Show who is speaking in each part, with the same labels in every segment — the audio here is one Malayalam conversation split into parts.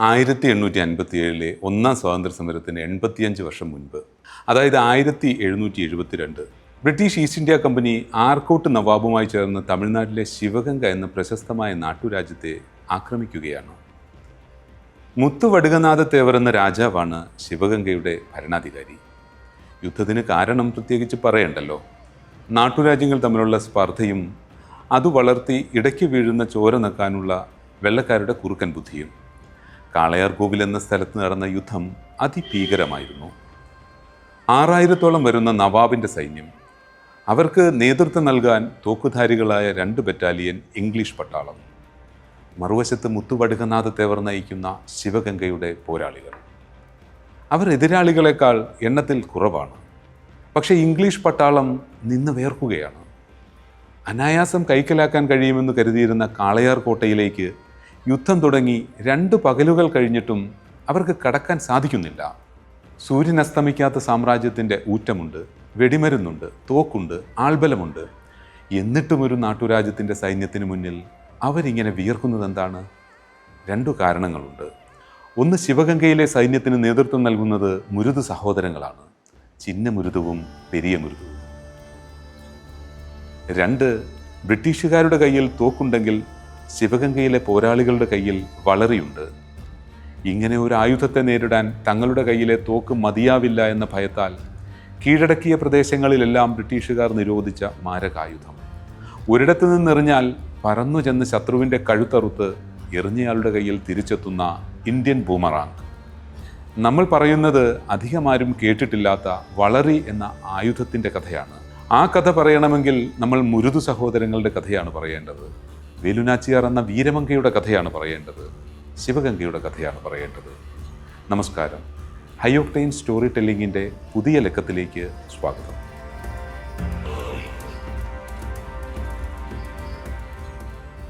Speaker 1: ആയിരത്തി എണ്ണൂറ്റി അൻപത്തി ഏഴിലെ ഒന്നാം സ്വാതന്ത്ര്യ സമരത്തിന് എൺപത്തിയഞ്ച് വർഷം മുൻപ്. അതായത് ആയിരത്തി എഴുന്നൂറ്റി എഴുപത്തിരണ്ട് British East India company Arcot നവാബുമായി ചേർന്ന് തമിഴ്നാട്ടിലെ ശിവഗംഗ എന്ന പ്രശസ്തമായ നാട്ടുരാജ്യത്തെ ആക്രമിക്കുകയാണ്. മുത്തുവടുകനാഥത്തേവർ എന്ന രാജാവാണ് ശിവഗംഗയുടെ ഭരണാധികാരി. യുദ്ധത്തിന് കാരണം പ്രത്യേകിച്ച് പറയണ്ടല്ലോ. നാട്ടുരാജ്യങ്ങൾ തമ്മിലുള്ള സ്പർദ്ധയും അത് വളർത്തി ഇടയ്ക്ക് വീഴുന്ന ചോര നക്കാനുള്ള വെള്ളക്കാരുടെ കുറുക്കൻ ബുദ്ധിയും. കാളയാർ കോവിൽ എന്ന സ്ഥലത്ത് നടന്ന യുദ്ധം അതിഭീകരമായിരുന്നു. ആറായിരത്തോളം വരുന്ന നവാബിന്റെ സൈന്യം അവർക്ക് നേതൃത്വം നൽകാൻ തോക്കുധാരികളായ രണ്ട് ബറ്റാലിയൻ ഇംഗ്ലീഷ് പട്ടാളം മറുവശത്ത് മുത്തുവടുകനാഥത്തേവർ നയിക്കുന്ന ശിവഗംഗയുടെ പോരാളികൾ. അവർ എതിരാളികളെക്കാൾ എണ്ണത്തിൽ കുറവാണ്. പക്ഷേ ഇംഗ്ലീഷ് പട്ടാളം നിന്ന് വേർക്കുകയാണ്. അനായാസം കൈക്കലാക്കാൻ കഴിയുമെന്ന് കരുതിയിരുന്ന കാളയാർ കോട്ടയിലേക്ക് യുദ്ധം തുടങ്ങി രണ്ട് പകലുകൾ കഴിഞ്ഞിട്ടും അവർക്ക് കടക്കാൻ സാധിക്കുന്നില്ല. സൂര്യൻ അസ്തമിക്കാത്ത സാമ്രാജ്യത്തിന്റെ ഊറ്റമുണ്ട് വെടിമരുന്നുണ്ട് തോക്കുണ്ട് ആൾബലമുണ്ട്. എന്നിട്ടും ഒരു നാട്ടുരാജ്യത്തിന്റെ സൈന്യത്തിന് മുന്നിൽ അവരിങ്ങനെ വിയർക്കുന്നത് എന്താണ് രണ്ടു കാരണങ്ങളുണ്ട്. ഒന്ന് ശിവഗംഗയിലെ സൈന്യത്തിന് നേതൃത്വം നൽകുന്നത് മുരുതു സഹോദരങ്ങളാണ്. ചിന്ന മുരുതവും പെരിയ മുരുതുവും രണ്ട് ബ്രിട്ടീഷുകാരുടെ കയ്യിൽ തോക്കുണ്ടെങ്കിൽ ശിവഗംഗയിലെ പോരാളികളുടെ കയ്യിൽ വളരെയുണ്ട് ഇങ്ങനെ ഒരു ആയുധത്തെ നേരിടാൻ തങ്ങളുടെ കയ്യിലെ തോക്ക് മതിയാവില്ല എന്ന ഭയത്താൽ കീഴടക്കിയ പ്രദേശങ്ങളിലെല്ലാം ബ്രിട്ടീഷുകാർ നിരോധിച്ച മാരകായുധം. ഒരിടത്തു നിന്നെറിഞ്ഞാൽ പറന്നു ചെന്ന് ശത്രുവിന്റെ കഴുത്തറുത്ത് എറിഞ്ഞയാളുടെ കയ്യിൽ തിരിച്ചെത്തുന്ന ഇന്ത്യൻ ബൂമറാങ്. നമ്മൾ പറയുന്നത് അധികമാരും കേട്ടിട്ടില്ലാത്ത വളറി എന്ന ആയുധത്തിന്റെ കഥയാണ്. ആ കഥ പറയണമെങ്കിൽ നമ്മൾ മുരുതു സഹോദരങ്ങളുടെ കഥയാണ് പറയേണ്ടത്. വേലുനാച്ചിയാർ എന്ന വീരമങ്കയുടെ കഥയാണ് പറയേണ്ടത്. ശിവഗംഗയുടെ കഥയാണ് പറയേണ്ടത്. നമസ്കാരം. ഹൈയോക്ടൈൻ സ്റ്റോറി ടെല്ലിങ്ങിന്റെ പുതിയ ലക്കത്തിലേക്ക് സ്വാഗതം.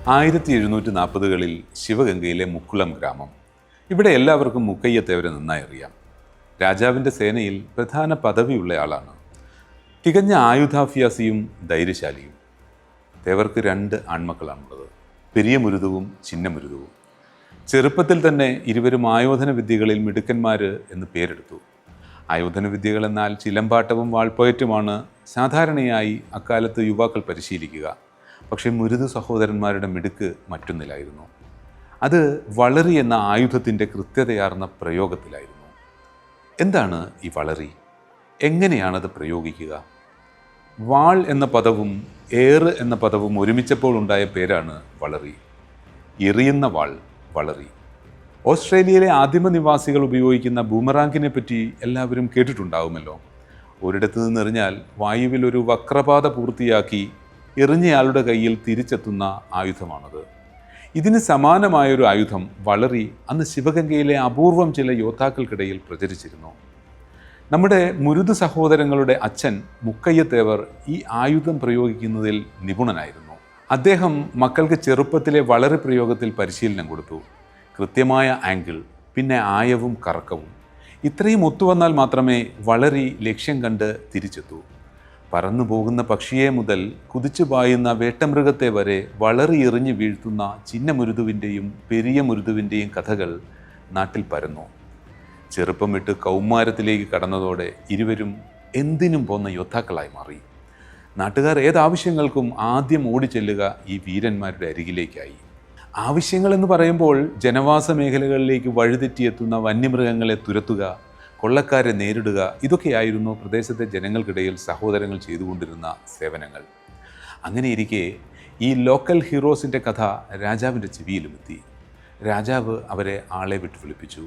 Speaker 1: ആയിരത്തി എഴുന്നൂറ്റി നാൽപ്പതുകളിൽ ശിവഗംഗയിലെ മുക്കുളം ഗ്രാമം. ഇവിടെ എല്ലാവർക്കും മുക്കയ്യത്തേവരെ നന്നായി അറിയാം. രാജാവിന്റെ സേനയിൽ പ്രധാന പദവിയുള്ളയാളാണ് തികഞ്ഞ ആയുധാഭ്യാസിയും ധൈര്യശാലിയും. തേവർക്ക് രണ്ട് ആൺമക്കളാണുള്ളത്. പെരിയ മുരുതുവും ചിന്ന മുരുതുവും. ചെറുപ്പത്തിൽ തന്നെ ഇരുവരും ആയോധന വിദ്യകളിൽ മിടുക്കന്മാർ എന്ന് പേരെടുത്തു. ആയോധന വിദ്യകൾ എന്നാൽ ചിലമ്പാട്ടവും വാൾപ്പയറ്റുമാണ് സാധാരണയായി അക്കാലത്ത് യുവാക്കൾ പരിശീലിക്കുക. പക്ഷേ മുരുതു സഹോദരന്മാരുടെ മിടുക്ക് മറ്റൊന്നിലായിരുന്നു. അത് വളറി എന്ന ആയുധത്തിന്റെ കൃത്യതയാർന്ന പ്രയോഗത്തിലായിരുന്നു. എന്താണ് ഈ വളറി? എങ്ങനെയാണത് പ്രയോഗിക്കുക? വാൾ എന്ന പദവും ഏറ് എന്ന പദവും ഒരുമിച്ചപ്പോൾ ഉണ്ടായ പേരാണ് വളറി. എറിയുന്ന വാൾ വളറി. ഓസ്ട്രേലിയയിലെ ആദിമ നിവാസികൾ ഉപയോഗിക്കുന്ന ബൂമറാങ്കിനെ പറ്റി എല്ലാവരും കേട്ടിട്ടുണ്ടാവുമല്ലോ. ഒരിടത്തു നിന്നെറിഞ്ഞാൽ വായുവിൽ ഒരു വക്രപാത പൂർത്തിയാക്കി എറിഞ്ഞയാളുടെ കയ്യിൽ തിരിച്ചെത്തുന്ന ആയുധമാണത്. ഇതിന് സമാനമായൊരു ആയുധം വളറി അന്ന് ശിവഗംഗയിലെ അപൂർവം ചില യോദ്ധാക്കൾക്കിടയിൽ പ്രചരിച്ചിരുന്നു. നമ്മുടെ മുരുത് സഹോദരങ്ങളുടെ അച്ഛൻ മുക്കയ്യത്തേവർ ഈ ആയുധം പ്രയോഗിക്കുന്നതിൽ നിപുണനായിരുന്നു. അദ്ദേഹം മക്കൾക്ക് ചെറുപ്പത്തിലെ വളരെ പ്രയോഗത്തിൽ പരിശീലനം കൊടുത്തു. കൃത്യമായ ആംഗിൾ പിന്നെ ആയവും കറക്കവും. ഇത്രയും ഒത്തുവന്നാൽ മാത്രമേ വളരി ലക്ഷ്യം കണ്ട് തിരിച്ചെത്തൂ. പറന്നു പോകുന്ന പക്ഷിയെ മുതൽ കുതിച്ചു പായുന്ന വേട്ടമൃഗത്തെ വരെ വളറി എറിഞ്ഞു വീഴ്ത്തുന്ന ചിന്ന മുരുതുവിന്റെയും പെരിയ മുരുതുവിന്റെയും കഥകൾ നാട്ടിൽ പരന്നു. ചെറുപ്പം വിട്ട് കൗമാരത്തിലേക്ക് കടന്നതോടെ ഇരുവരും എന്തിനും പോന്ന യോദ്ധാക്കളായി മാറി. നാട്ടുകാർ ഏതാവശ്യങ്ങൾക്കും ആദ്യം ഓടിച്ചെല്ലുക ഈ വീരന്മാരുടെ അരികിലേക്കായി. ആവശ്യങ്ങൾ എന്ന് പറയുമ്പോൾ ജനവാസ മേഖലകളിലേക്ക് വഴിതെറ്റിയെത്തുന്ന വന്യമൃഗങ്ങളെ തുരത്തുക കൊള്ളക്കാരെ നേരിടുക ഇതൊക്കെയായിരുന്നു പ്രദേശത്തെ ജനങ്ങൾക്കിടയിൽ സഹോദരങ്ങൾ ചെയ്തുകൊണ്ടിരുന്ന സേവനങ്ങൾ. അങ്ങനെയിരിക്കെ ഈ ലോക്കൽ ഹീറോസിന്റെ കഥ രാജാവിന്റെ ചെവിയിലുമെത്തി. രാജാവ് അവരെ ആളെ വിട്ട് വിളിപ്പിച്ചു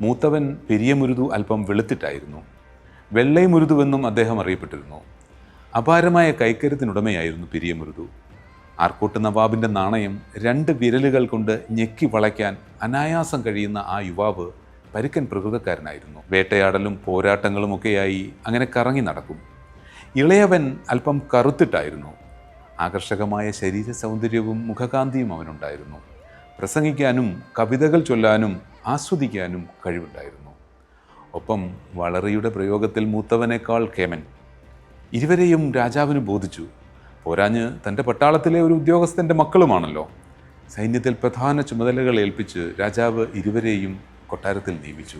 Speaker 1: മൂത്തവൻ പെരിയ മുരുതു അല്പം വെളുത്തിട്ടായിരുന്നു. വെള്ളൈ മുരുതുവെന്നും അദ്ദേഹം അറിയപ്പെട്ടിരുന്നു. അപാരമായ കൈക്കരുത്തിനുടമയായിരുന്നു പെരിയ മുരുതു. ആർക്കോട്ട് നവാബിന്റെ നാണയം രണ്ട് വിരലുകൾ കൊണ്ട് ഞെക്കി വളയ്ക്കാൻ അനായാസം കഴിയുന്ന ആ യുവാവ് പരുക്കൻ പ്രകൃതക്കാരനായിരുന്നു. വേട്ടയാടലും പോരാട്ടങ്ങളും ഒക്കെയായി അങ്ങനെ കറങ്ങി നടക്കും. ഇളയവൻ അല്പം കറുത്തിട്ടായിരുന്നു. ആകർഷകമായ ശരീര സൗന്ദര്യവും മുഖകാന്തിയും അവനുണ്ടായിരുന്നു. പ്രസംഗിക്കാനും കവിതകൾ ചൊല്ലാനും ആസ്വദിക്കാനും കഴിവുണ്ടായിരുന്നു. ഒപ്പം വളറിയുടെ പ്രയോഗത്തിൽ മൂത്തവനേക്കാൾ കേമൻ. ഇരുവരെയും രാജാവിന് ബോധിച്ചു. പോരാഞ്ഞ് തന്റെ പട്ടാളത്തിലെ ഒരു ഉദ്യോഗസ്ഥന്റെ മക്കളുമാണല്ലോ. സൈന്യത്തിൽ പ്രധാന ചുമതലകൾ ഏൽപ്പിച്ച് രാജാവ് ഇരുവരെയും കൊട്ടാരത്തിൽ നിയമിച്ചു.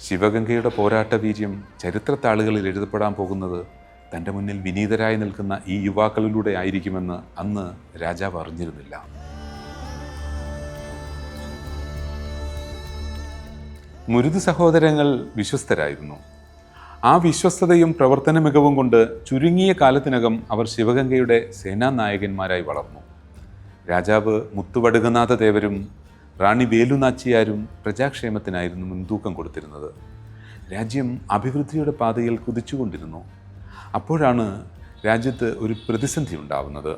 Speaker 1: ശിവഗംഗയുടെ പോരാട്ട വീര്യം ചരിത്രത്താളുകളിൽ എഴുതപ്പെടാൻ പോകുന്നത് തന്റെ മുന്നിൽ വിനീതരായി നിൽക്കുന്ന ഈ യുവാക്കളിലൂടെ ആയിരിക്കുമെന്ന് അന്ന് രാജാവ് അറിഞ്ഞിരുന്നില്ല. മുരുത് സഹോദരങ്ങൾ വിശ്വസ്തരായിരുന്നു. ആ വിശ്വസ്തതയും പ്രവർത്തന മികവും കൊണ്ട് ചുരുങ്ങിയ കാലത്തിനകം അവർ ശിവഗംഗയുടെ സേനാനായകന്മാരായി വളർന്നു. രാജാവ് മുത്തുവടുകനാഥ ദേവരും റാണി വേലുനാച്ചിയാരും പ്രജാക്ഷേമത്തിനായിരുന്നു മുൻതൂക്കം കൊടുത്തിരുന്നത്. രാജ്യം അഭിവൃദ്ധിയുടെ പാതയിൽ കുതിച്ചുകൊണ്ടിരുന്നു. അപ്പോഴാണ് രാജ്യത്ത് ഒരു പ്രതിസന്ധി ഉണ്ടാവുന്നത്.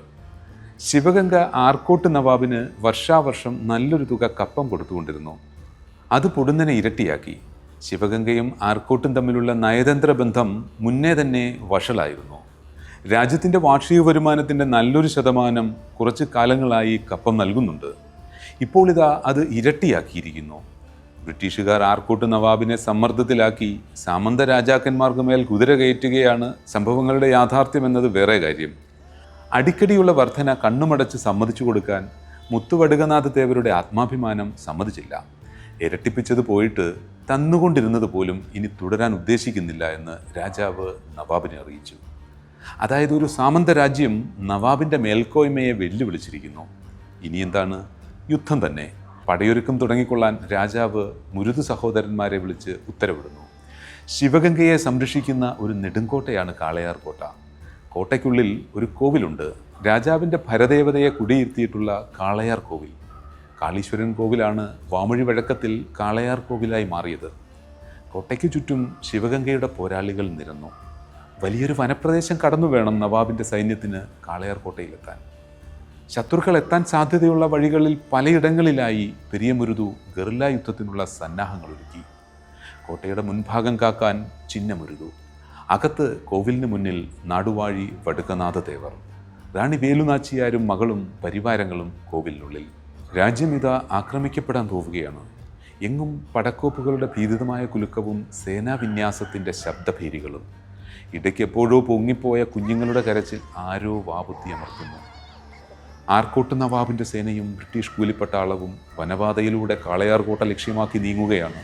Speaker 1: ശിവഗംഗ ആർക്കോട്ട് നവാബിന് വർഷാവർഷം നല്ലൊരു തുക കപ്പം കൊടുത്തുകൊണ്ടിരുന്നു. അത് പൊടുന്നനെ ഇരട്ടിയാക്കി. ശിവഗംഗയും ആർക്കോട്ടും തമ്മിലുള്ള നയതന്ത്ര ബന്ധം മുന്നേ തന്നെ വഷളായിരുന്നു. രാജ്യത്തിന്റെ വാർഷിക വരുമാനത്തിന്റെ നല്ലൊരു ശതമാനം കുറച്ച് കാലങ്ങളായി കപ്പം നൽകുന്നുണ്ട്. ഇപ്പോൾ ഇതാ അത് ഇരട്ടിയാക്കിയിരിക്കുന്നു. ബ്രിട്ടീഷുകാർ ആർക്കോട്ട് നവാബിനെ സമ്മർദ്ദത്തിലാക്കി സാമന്ത രാജാക്കന്മാർക്ക് മേൽ കുതിര കയറ്റുകയാണ് സംഭവങ്ങളുടെ യാഥാർത്ഥ്യം എന്നത് വേറെ കാര്യം. അടിക്കടിയുള്ള വർധന കണ്ണുമടച്ച് സമ്മതിച്ചു കൊടുക്കാൻ മുത്തുവടുകനാഥ ദേവരുടെ ആത്മാഭിമാനം സമ്മതിച്ചില്ല. ഇരട്ടിപ്പിച്ചത് പോയിട്ട് തന്നുകൊണ്ടിരുന്നത് പോലും ഇനി തുടരാൻ ഉദ്ദേശിക്കുന്നില്ല എന്ന് രാജാവ് നവാബിനെ അറിയിച്ചു. അതായത് ഒരു സാമന്ത രാജ്യം നവാബിന്റെ മേൽക്കോയ്മയെ വെല്ലുവിളിച്ചിരിക്കുന്നു. ഇനി എന്താണ്? യുദ്ധം തന്നെ. പടയൊരുക്കം തുടങ്ങിക്കൊള്ളാൻ രാജാവ് മുരുതു സഹോദരന്മാരെ വിളിച്ച് ഉത്തരവിടുന്നു. ശിവഗംഗയെ സംരക്ഷിക്കുന്ന ഒരു നെടുങ്കോട്ടയാണ് കാളയാർ കോട്ട. കോട്ടയ്ക്കുള്ളിൽ ഒരു കോവിലുണ്ട്. രാജാവിന്റെ ഭരദേവതയെ കുടിയിരുത്തിയിട്ടുള്ള കാളയാർ കോവിൽ. കാളീശ്വരൻ കോവിലാണ് വാമൊഴി വഴക്കത്തിൽ കാളയാർ കോവിലായി മാറിയത്. കോട്ടയ്ക്ക് ചുറ്റും ശിവഗംഗയുടെ പോരാളികൾ നിരന്നു. വലിയൊരു വനപ്രദേശം കടന്നു വേണം നവാബിന്റെ സൈന്യത്തിന് കാളയാർ കോട്ടയിലെത്താൻ. ശത്രുക്കൾ എത്താൻ സാധ്യതയുള്ള വഴികളിൽ പലയിടങ്ങളിലായി പെരിയമുരുതു ഗറില്ല യുദ്ധത്തിനുള്ള സന്നാഹങ്ങൾ ഒരുക്കി. കോട്ടയുടെ മുൻഭാഗം കാക്കാൻ ചിഹ്നമുരുതു അകത്ത് കോവിലിന് മുന്നിൽ നാടുവാഴി വടുക്കനാഥ ദേവർ റാണി വേലുനാച്ചിയാരും മകളും പരിവാരങ്ങളും കോവിലിനുള്ളിൽ. രാജ്യം ഇതാ ആക്രമിക്കപ്പെടാൻ പോവുകയാണ് എങ്ങും പടക്കോപ്പുകളുടെ ഭീതിതമായ കുലുക്കവും സേനാവിന്യാസത്തിന്റെ ശബ്ദഭീരികളും. ഇടയ്ക്ക് എപ്പോഴോ പൊങ്ങിപ്പോയ കുഞ്ഞുങ്ങളുടെ കരച്ചിൽ ആരോ വാപുത്തി അമർത്തുന്നു. ആർക്കോട്ട് നവാബിന്റെ സേനയും ബ്രിട്ടീഷ് കൂലിപ്പട്ടാളവും വനപാതയിലൂടെ കാളയാർകോട്ട ലക്ഷ്യമാക്കി നീങ്ങുകയാണ്.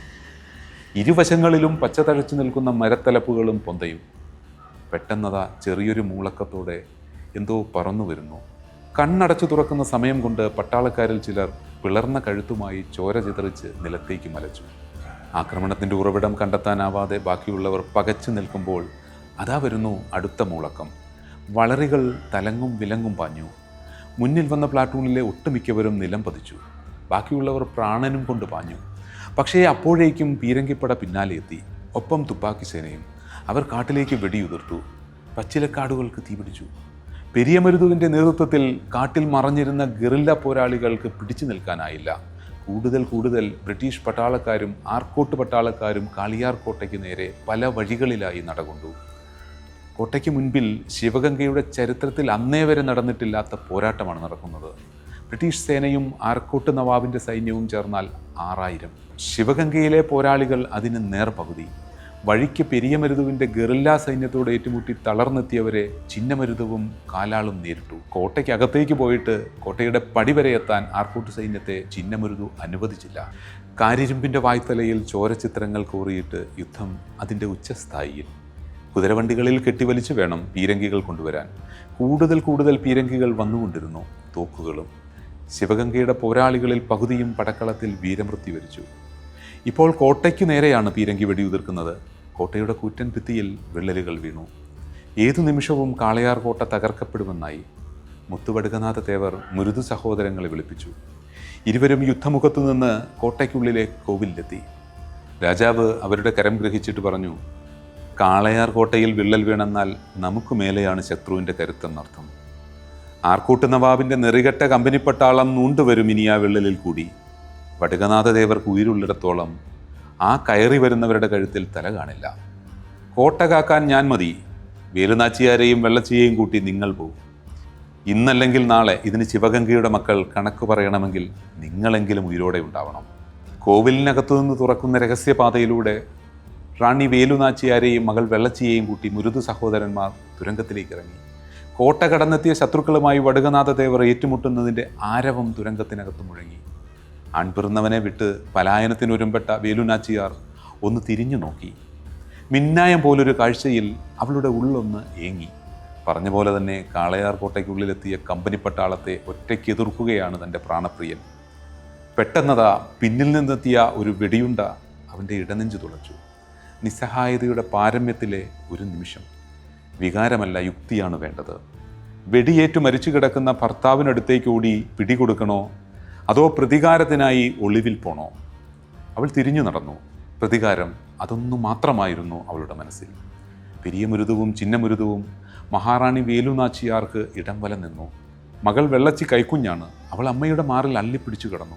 Speaker 1: ഇരുവശങ്ങളിലും പച്ച തഴച്ചു നിൽക്കുന്ന മരത്തലപ്പുകളും പൊന്തയും. പെട്ടെന്നതാ ചെറിയൊരു മൂളക്കത്തോടെ എന്തോ പറന്നു വരുന്നു കണ്ണടച്ചു തുറക്കുന്ന സമയം കൊണ്ട് പട്ടാളക്കാരിൽ ചിലർ പിളർന്ന കഴുത്തുമായി ചോര ചിതറിച്ച് നിലത്തേക്ക് മലച്ചു. ആക്രമണത്തിന്റെ ഉറവിടം കണ്ടെത്താനാവാതെ ബാക്കിയുള്ളവർ പകച്ചു നിൽക്കുമ്പോൾ അതാ വരുന്നു അടുത്ത മൂളക്കം. വളറികൾ തലങ്ങും വിലങ്ങും പാഞ്ഞു. മുന്നിൽ വന്ന പ്ലാറ്റൂണിലെ ഒട്ടുമിക്കവരും നിലം പതിച്ചു. ബാക്കിയുള്ളവർ പ്രാണനും കൊണ്ട് പാഞ്ഞു. പക്ഷേ അപ്പോഴേക്കും പീരങ്കിപ്പട പിന്നാലെ എത്തി. ഒപ്പം തുപ്പാക്കി സേനയും അവർ കാട്ടിലേക്ക് വെടിയുതിർത്തു. പച്ചിലക്കാടുകൾക്ക് തീപിടിച്ചു. പെരിയമരുതുവിന്റെ നേതൃത്വത്തിൽ കാട്ടിൽ മറഞ്ഞിരുന്ന ഗറില്ല പോരാളികൾക്ക് പിടിച്ചു നിൽക്കാനായില്ല. കൂടുതൽ കൂടുതൽ ബ്രിട്ടീഷ് പട്ടാളക്കാരും ആർക്കോട്ട് പട്ടാളക്കാരും കാളിയാർ കോട്ടയ്ക്ക് നേരെ പല വഴികളിലായി നടകൊണ്ടു. കോട്ടയ്ക്ക് മുൻപിൽ ശിവഗംഗയുടെ ചരിത്രത്തിൽ അന്നേ വരെ നടന്നിട്ടില്ലാത്ത പോരാട്ടമാണ് നടക്കുന്നത്. ബ്രിട്ടീഷ് സേനയും ആർക്കോട്ട് നവാബിന്റെ സൈന്യവും ചേർന്നാൽ ആറായിരം. ശിവഗംഗയിലെ പോരാളികൾ അതിന് നേർപകുതി. വഴിക്ക് പെരിയമരുതുവിന്റെ ഗറില്ലാ സൈന്യത്തോട് ഏറ്റുമുട്ടി തളർന്നെത്തിയവരെ ചിന്നമരുതവും കാലാളും നേരിട്ടു. കോട്ടയ്ക്കകത്തേക്ക് പോയിട്ട് കോട്ടയുടെ പടി വരെ എത്താൻ ആർക്കോട്ട് സൈന്യത്തെ ചിന്നമരുതു അനുവദിച്ചില്ല. കാരിരുമ്പിന്റെ വായ്ത്തലയിൽ ചോരചിത്രങ്ങൾ കോറിയിട്ട് യുദ്ധം അതിന്റെ ഉച്ചസ്ഥായിയിൽ. കുതിരവണ്ടികളിൽ കെട്ടിവലിച്ച് വേണം പീരങ്കികൾ കൊണ്ടുവരാൻ. കൂടുതൽ കൂടുതൽ പീരങ്കികൾ വന്നുകൊണ്ടിരുന്നു തോക്കുകളും. ശിവഗംഗയുടെ പോരാളികളിൽ പകുതിയും പടക്കളത്തിൽ വീരമൃത്യു വരിച്ചു. ഇപ്പോൾ കോട്ടയ്ക്ക് നേരെയാണ് പീരങ്കി വെടിയുതിർക്കുന്നത്. കോട്ടയുടെ കൂറ്റൻ ഭിത്തിയിൽ വിള്ളലുകൾ വീണു. ഏതു നിമിഷവും കാളയാർ കോട്ട തകർക്കപ്പെടുമെന്നായി മുത്തുവടുകനാഥ തേവർ മുരുതു സഹോദരങ്ങളെ വിളിപ്പിച്ചു. ഇരുവരും യുദ്ധമുഖത്തു നിന്ന് കോട്ടയ്ക്കുള്ളിലെ കോവിലെത്തി. രാജാവ് അവരുടെ കരം ഗ്രഹിച്ചിട്ട് പറഞ്ഞു കാളയാർ കോട്ടയിൽ വിള്ളൽ വീണെന്നാൽ നമുക്ക് മേലെയാണ് ശത്രുവിന്റെ കരുത്തെന്നർത്ഥം. ആർക്കൂട്ട് നവാബിന്റെ നെറികെട്ട കമ്പനിപ്പട്ടാളം നൂണ്ടുവരും ഇനി ആ വിള്ളലിൽ കൂടി. വടുകനാഥദേവർക്ക് ഉயிருള്ളിടത്തോളം ആ കയറി വരുന്നവരുടെ കഴുത്തിൽ തല കാണില്ല. കോട്ട കാക്കാൻ ഞാൻ മതി. വേലുനാച്ചിയാരെയും വെള്ളച്ചിയെയും കൂട്ടി നിങ്ങൾ പോകും ഇന്നല്ലെങ്കിൽ നാളെ ഇതിന് ശിവഗംഗയുടെ മക്കൾ കണക്ക് പറയണമെങ്കിൽ നിങ്ങളെങ്കിലും ഉയരോടെ ഉണ്ടാവണം. കോവിലിനകത്തു നിന്ന് തുറക്കുന്ന രഹസ്യപാതയിലൂടെ റാണി വേലുനാച്ചിയാരെയും മകൾ വെള്ളച്ചിയെയും കൂട്ടി മുരുതു സഹോദരന്മാർ തുരങ്കത്തിലേക്ക് ഇറങ്ങി കോട്ട കടന്നെത്തിയ ശത്രുക്കളുമായി വടുകനാഥദേവർ ഏറ്റുമുട്ടുന്നതിന്റെ ആരവം തുരങ്കത്തിനകത്ത് മുഴങ്ങി. ആൺപിറന്നവനെ വിട്ട് പലായനത്തിന് പലായനത്തിനൊരുമ്പെട്ട വേലുനാച്ചിയാർ ഒന്ന് തിരിഞ്ഞു നോക്കി. മിന്നായം പോലൊരു കാഴ്ചയിൽ അവളുടെ ഉള്ളൊന്ന് ഏങ്ങി. പറഞ്ഞ പോലെ തന്നെ കാളയാർ കോട്ടയ്ക്കുള്ളിലെത്തിയ കമ്പനി പട്ടാളത്തെ ഒറ്റയ്ക്ക് എതിർക്കുകയാണ് തന്റെ പ്രാണപ്രിയൻ. പെട്ടെന്നതാ പിന്നിൽ നിന്നെത്തിയ ഒരു വെടിയുണ്ട അവന്റെ ഇടനെഞ്ചു തുളച്ചു. നിസ്സഹായതയുടെ പാരമ്യത്തിലെ ഒരു നിമിഷം. വികാരമല്ല യുക്തിയാണ് വേണ്ടത്. വെടിയേറ്റു മരിച്ചു കിടക്കുന്ന ഭർത്താവിനടുത്തേക്ക് ഓടി പിടികൊടുക്കണോ അതോ പ്രതികാരത്തിനായി ഒളിവിൽ പോണോ? അവൾ തിരിഞ്ഞു നടന്നു. പ്രതികാരം അതൊന്നു മാത്രമായിരുന്നു അവളുടെ മനസ്സിൽ. പെരിയ മരുതവും ചിന്നമരുതവും മഹാറാണി വേലുനാച്ചിയാർക്ക് ഇടം വല നിന്നു. മകൾ വെള്ളച്ചി കൈക്കുഞ്ഞാണ് അവൾ അമ്മയുടെ മാറിൽ അള്ളിപ്പിടിച്ചു കിടന്നു.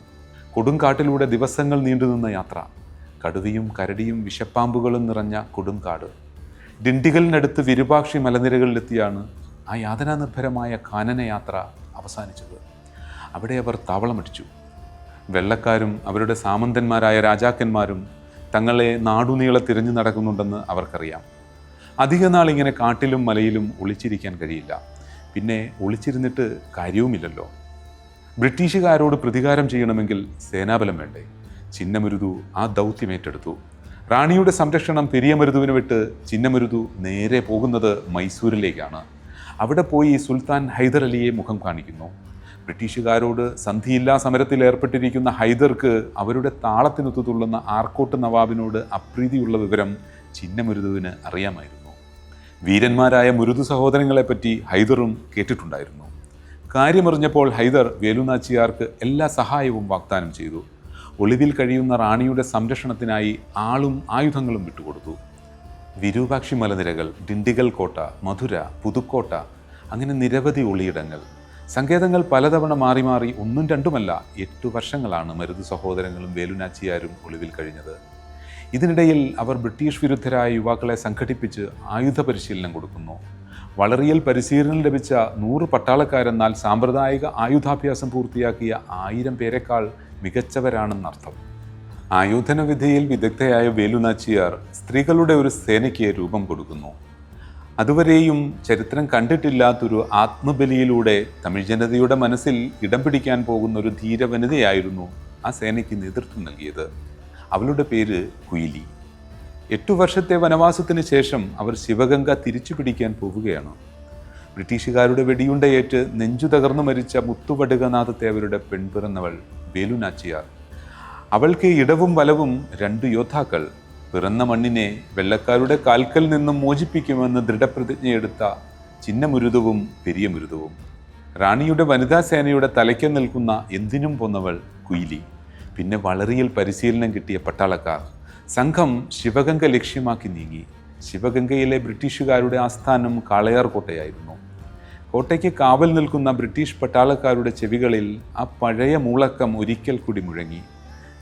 Speaker 1: കൊടുങ്കാട്ടിലൂടെ ദിവസങ്ങൾ നീണ്ടുനിന്ന യാത്ര. കടുവയും കരടിയും വിഷപ്പാമ്പുകളും നിറഞ്ഞ കൊടുങ്കാട് ഡിണ്ടിഗലിനടുത്ത് വിരുപാക്ഷി മലനിരകളിലെത്തിയാണ് ആ യാതനാനിർഭരമായ കാനനയാത്ര അവസാനിച്ചത്. അവിടെ അവർ താവളമടിച്ചു. വെള്ളക്കാരും അവരുടെ സാമന്തന്മാരായ രാജാക്കന്മാരും തങ്ങളെ നാടുനീളെ തിരഞ്ഞു നടക്കുന്നുണ്ടെന്ന് അവർക്കറിയാം. അധിക നാൾ ഇങ്ങനെ കാട്ടിലും മലയിലും ഒളിച്ചിരിക്കാൻ കഴിയില്ല. പിന്നെ ഒളിച്ചിരുന്നിട്ട് കാര്യവുമില്ലല്ലോ. ബ്രിട്ടീഷുകാരോട് പ്രതികാരം ചെയ്യണമെങ്കിൽ സേനാബലം വേണ്ടേ? ചിന്നമരുതു ആ ദൗത്യം ഏറ്റെടുത്തു. റാണിയുടെ സംരക്ഷണം പെരിയമരുതുവിന് വിട്ട് ചിന്നമരുതു നേരെ പോകുന്നത് മൈസൂരിലേക്കാണ്. അവിടെ പോയി സുൽത്താൻ ഹൈദർ അലിയെ മുഖം കാണിക്കുന്നു. ബ്രിട്ടീഷുകാരോട് സന്ധിയില്ലാ സമരത്തിൽ ഏർപ്പെട്ടിരിക്കുന്ന ഹൈദർക്ക് അവരുടെ താളത്തിനൊത്തു തുള്ളുന്ന ആർക്കോട്ട് നവാബിനോട് അപ്രീതിയുള്ള വിവരം ചിന്നമുരുതുവിന് അറിയാമായിരുന്നു. വീരന്മാരായ മുരുതു സഹോദരങ്ങളെപ്പറ്റി ഹൈദറും കേട്ടിട്ടുണ്ടായിരുന്നു. കാര്യമറിഞ്ഞപ്പോൾ ഹൈദർ വേലുനാച്ചിയാർക്ക് എല്ലാ സഹായവും വാഗ്ദാനം ചെയ്തു. ഒളിവിൽ കഴിയുന്ന റാണിയുടെ സംരക്ഷണത്തിനായി ആളും ആയുധങ്ങളും വിട്ടുകൊടുത്തു. വിരൂപാക്ഷി മലനിരകൾ ഡിണ്ടിഗൽ കോട്ട മധുര പുതുക്കോട്ട അങ്ങനെ നിരവധി ഒളിയിടങ്ങൾ സങ്കേതങ്ങൾ പലതവണ മാറി മാറി ഒന്നും രണ്ടുമല്ല എട്ടു വർഷങ്ങളാണ് മരുത് സഹോദരങ്ങളും വേലുനാച്ചിയാരും ഒളിവിൽ കഴിഞ്ഞത്. ഇതിനിടയിൽ അവർ ബ്രിട്ടീഷ് വിരുദ്ധരായ യുവാക്കളെ സംഘടിപ്പിച്ച് ആയുധ പരിശീലനം കൊടുക്കുന്നു. വളറിയൽ പരിശീലനം ലഭിച്ച നൂറ് പട്ടാളക്കാരെന്നാൽ സാമ്പ്രദായിക ആയുധാഭ്യാസം പൂർത്തിയാക്കിയ ആയിരം പേരെക്കാൾ മികച്ചവരാണെന്നർത്ഥം. ആയോധന വിധിയിൽ വിദഗ്ധയായ വേലുനാച്ചിയാർ സ്ത്രീകളുടെ ഒരു സേനയ്ക്ക് രൂപം കൊടുക്കുന്നു. അതുവരെയും ചരിത്രം കണ്ടിട്ടില്ലാത്തൊരു ആത്മബലിയിലൂടെ തമിഴ് ജനതയുടെ മനസ്സിൽ ഇടം പിടിക്കാൻ പോകുന്ന ഒരു ധീരവനിതയായിരുന്നു ആ സേനയ്ക്ക് നേതൃത്വം നൽകിയത്. അവളുടെ പേര് കുയിലി. എട്ടു വർഷത്തെ വനവാസത്തിന് ശേഷം അവർ ശിവഗംഗ തിരിച്ചു പിടിക്കാൻ പോവുകയാണ്. ബ്രിട്ടീഷുകാരുടെ വെടിയുണ്ടയേറ്റ് നെഞ്ചു തകർന്നു മരിച്ച മുത്തുവടുകനാഥത്തേവരുടെ പെൺപിറന്നവൾ വേലുനാച്ചിയാർ. അവൾക്ക് ഇടവും വലവും രണ്ട് യോദ്ധാക്കൾ. പിറന്ന മണ്ണിനെ വെള്ളക്കാരുടെ കാൽക്കൽ നിന്നും മോചിപ്പിക്കുമെന്ന് ദൃഢപ്രതിജ്ഞയെടുത്ത ചിന്നമുരുതവും പെരിയ മുരുതവും. റാണിയുടെ വനിതാ സേനയുടെ തലയ്ക്ക് നിൽക്കുന്ന എന്തിനും പോന്നവൾ കുയിലി. പിന്നെ വളറിയിൽ പരിശീലനം കിട്ടിയ പട്ടാളക്കാർ. സംഘം ശിവഗംഗ ലക്ഷ്യമാക്കി നീങ്ങി. ശിവഗംഗയിലെ ബ്രിട്ടീഷുകാരുടെ ആസ്ഥാനം കാളയാർ കോട്ടയായിരുന്നു. കോട്ടയ്ക്ക് കാവൽ നിൽക്കുന്ന ബ്രിട്ടീഷ് പട്ടാളക്കാരുടെ ചെവികളിൽ ആ പഴയ മൂളക്കം ഒരിക്കൽ കൂടി മുഴങ്ങി.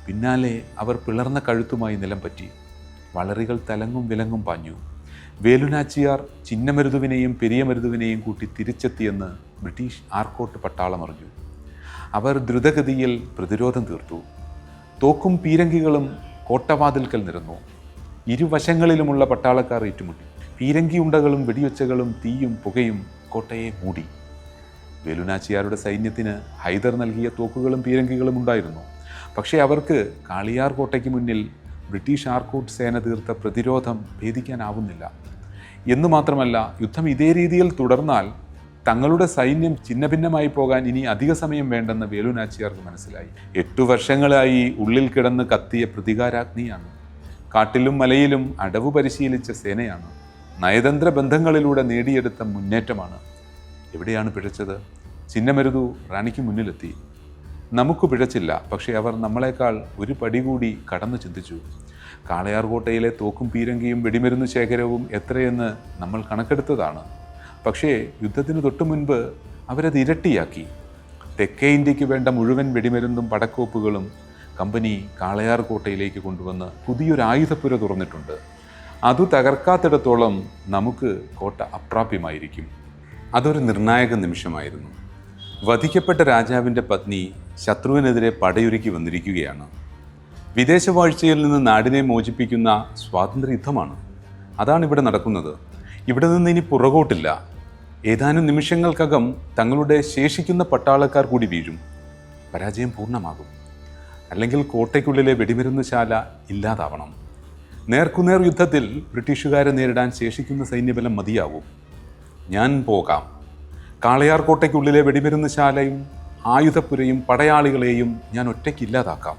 Speaker 1: പിന്നാലെ അവർ പിളർന്ന കഴുത്തുമായി നിലം പറ്റി വളറികൾ തലങ്ങും വിലങ്ങും പാഞ്ഞു. വേലുനാച്ചിയാർ ചിന്നമരുതുവിനെയും പെരിയമരുതുവിനെയും കൂട്ടി തിരിച്ചെത്തിയെന്ന് ബ്രിട്ടീഷ് ആർക്കോട്ട് പട്ടാളം അറിഞ്ഞു. അവർ ദ്രുതഗതിയിൽ പ്രതിരോധം തീർത്തു. തോക്കും പീരങ്കികളും കോട്ടവാതിൽക്കൽ നിരന്നു. ഇരുവശങ്ങളിലുമുള്ള പട്ടാളക്കാർ ഏറ്റുമുട്ടി. പീരങ്കി ഉണ്ടകളും വെടിയൊച്ചകളും തീയും പുകയും കോട്ടയെ മൂടി. വേലുനാച്ചിയാരുടെ സൈന്യത്തിന് ഹൈദർ നൽകിയ തോക്കുകളും പീരങ്കികളും ഉണ്ടായിരുന്നു. പക്ഷേ അവർക്ക് കാളിയാർ കോട്ടയ്ക്ക് മുന്നിൽ ബ്രിട്ടീഷ് ആർക്കൂട്ട് സേന തീർത്ത പ്രതിരോധം ഭേദിക്കാനാവുന്നില്ല. എന്നു മാത്രമല്ല യുദ്ധം ഇതേ രീതിയിൽ തുടർന്നാൽ തങ്ങളുടെ സൈന്യം ഛിന്നഭിന്നമായി പോകാൻ ഇനി അധിക സമയം വേണ്ടെന്ന് വേലുനാച്ചിയാർക്ക് മനസ്സിലായി. എട്ടു വർഷങ്ങളായി ഉള്ളിൽ കിടന്ന് കത്തിയ പ്രതികാരാഗ്നിയാണ്. കാട്ടിലും മലയിലും അടവ് പരിശീലിച്ച സേനയാണ്. നയതന്ത്ര ബന്ധങ്ങളിലൂടെ നേടിയെടുത്ത മുന്നേറ്റമാണ്. എവിടെയാണ് പിഴച്ചത്? ചിന്നമരുതു റാണിക്ക് മുന്നിലെത്തി. നമുക്ക് പിഴച്ചില്ല. പക്ഷേ അവർ നമ്മളെക്കാൾ ഒരു പടി കൂടി കടന്നു ചിന്തിച്ചു. കാളയാർകോട്ടയിലെ തോക്കും പീരങ്കിയും വെടിമരുന്ന് ശേഖരവും എത്രയെന്ന് നമ്മൾ കണക്കെടുത്തതാണ്. പക്ഷേ യുദ്ധത്തിന് തൊട്ടു മുൻപ് അവരത് ഇരട്ടിയാക്കി. തെക്കേ ഇന്ത്യയ്ക്ക് വേണ്ട മുഴുവൻ വെടിമരുന്നും പടക്കോപ്പുകളും കമ്പനി കാളയാർ കോട്ടയിലേക്ക് കൊണ്ടുവന്ന് പുതിയൊരു ആയുധപ്പുര തുറന്നിട്ടുണ്ട്. അത് തകർക്കാത്തിടത്തോളം നമുക്ക് കോട്ട അപ്രാപ്യമായിരിക്കും. അതൊരു നിർണായക നിമിഷമായിരുന്നു. വധിക്കപ്പെട്ട രാജാവിന്റെ പത്നി ശത്രുവിനെതിരെ പടയൊരുക്കി വന്നിരിക്കുകയാണ്. വിദേശവാഴ്ചയിൽ നിന്ന് നാടിനെ മോചിപ്പിക്കുന്ന സ്വാതന്ത്ര്യ യുദ്ധമാണ് അതാണ് ഇവിടെ നടക്കുന്നത്. ഇവിടെ നിന്ന് ഇനി പുറകോട്ടില്ല. ഏതാനും നിമിഷങ്ങൾക്കകം തങ്ങളുടെ ശേഷിക്കുന്ന പട്ടാളക്കാർ കൂടി വീഴും. പരാജയം പൂർണമാകും. അല്ലെങ്കിൽ കോട്ടയ്ക്കുള്ളിലെ വെടിമരുന്ന് ശാല ഇല്ലാതാവണം. നേർക്കുനേർ യുദ്ധത്തിൽ ബ്രിട്ടീഷുകാരെ നേരിടാൻ ശേഷിക്കുന്ന സൈന്യബലം മതിയാവും ഞാൻ പോകാം. കാളയാർ കോട്ടയ്ക്കുള്ളിലെ വെടിമരുന്ന് ശാലയും ആയുധപ്പുരയും പടയാളികളെയും ഞാൻ ഒറ്റയ്ക്ക് ഇല്ലാതാക്കാം.